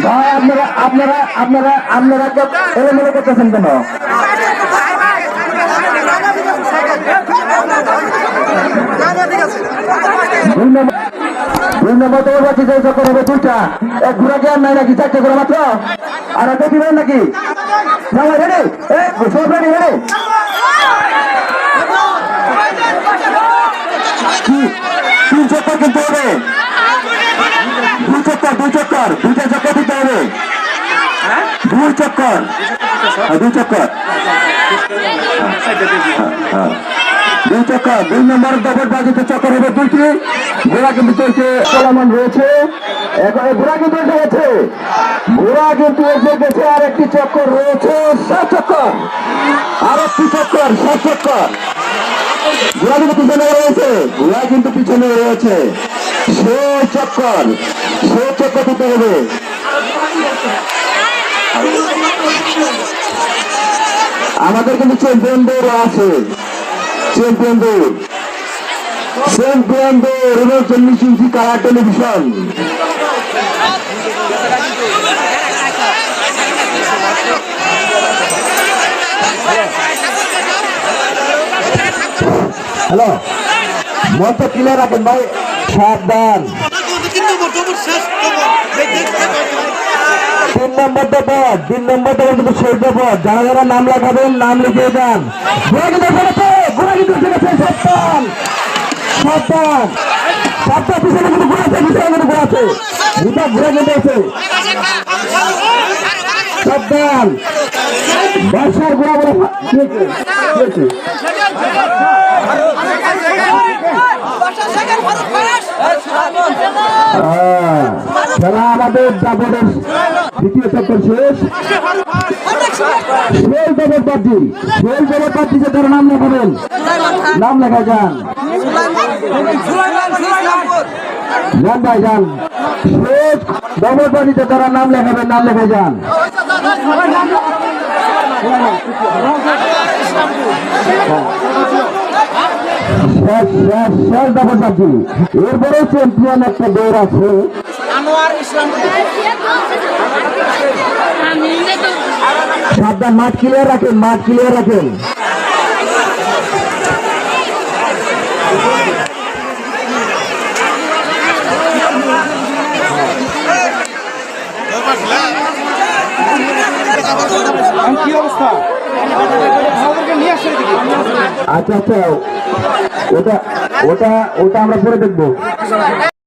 ভাই, আপনারা আপনারা আপনারা আপনারা এলোমেলো করতেছেন কেন? দুই নম্বর দুই নম্বর তোমার বাকি যে চক্কর হবে দুইটা এক ঘোরা জ্ঞান নাই নাকি? চারটে করে মাত্র? আর একটা দিবেন নাকি? রেডি। সব রেডি রেডি। তিন চক্কর কিন্তু চক্কর দুই চক্কর দুইটা চক্কর দিতে হবে। দুই চক্কর। হ্যাঁ, দুই চক্কর। হ্যাঁ। দুই চক্কর দুই নম্বর দফার বাজিতে চক্কর হবে দুইটি। ঘোড়া কিন্তু চলছে চলমান রয়েছে। এখন ঘোড়া কিন্তু এসে গেছে। ঘোড়া কিন্তু এসে গেছে আর একটি চক্কর রয়েছে সাত চক্কর। আর একটি চক্কর সাত চক্কর। ঘোড়া কিন্তু পিছনে রয়েছে ঘোড়া কিন্তু পিছনে রয়েছে। সে চক্কর দিতে হবে। আমাদের কিন্তু চ্যাম্পিয়ন দৌড় আছে। চ্যাম্পিয়ন দৌড় চ্যাম্পিয়ন দৌড় এবং চল্লিশ ইঞ্চি কালার টেলিভিশন। হ্যালো মতো ক্লিয়ার রাখেন ভাই। সাবধান। তিন নম্বর পদ তিন নম্বর কিন্তু শেষ পদ যারা যারা নাম লেখাবেন, নাম লিখে যান ঘোড়া কিন্তু ঘোড়া কিন্তু সাবধান। সাবধান। সাবধান পিছনে কিন্তু ঘোড়া আছে পিছনে কিন্তু ঘোড়া আছে। দুটা ঘোড়া কিন্তু আছে। সাবধান। ব্যবসার ঘোড়া? খেলা আমাদের দাবরের দ্বিতীয় চক্কর শেষ। সেই দলের প্রার্থী সেই দলের প্রার্থী যে তারা নাম লেখাবেন নাম লেখা যান যান ভাই যান শেষ দলের প্রার্থীতে তারা নাম লেখাবেন নাম লেখা যান শেষ শেষ শেষ দলের প্রার্থী এরপরেও চ্যাম্পিয়ন একটা দৌড় আছে। আনোয়ার ইসলাম। সাবধান মাঠ ক্লিয়ার রাখেন মাঠ ক্লিয়ার রাখেন। আচ্ছা আচ্ছা। ওটা ওটা ওটা আমরা পরে দেখব।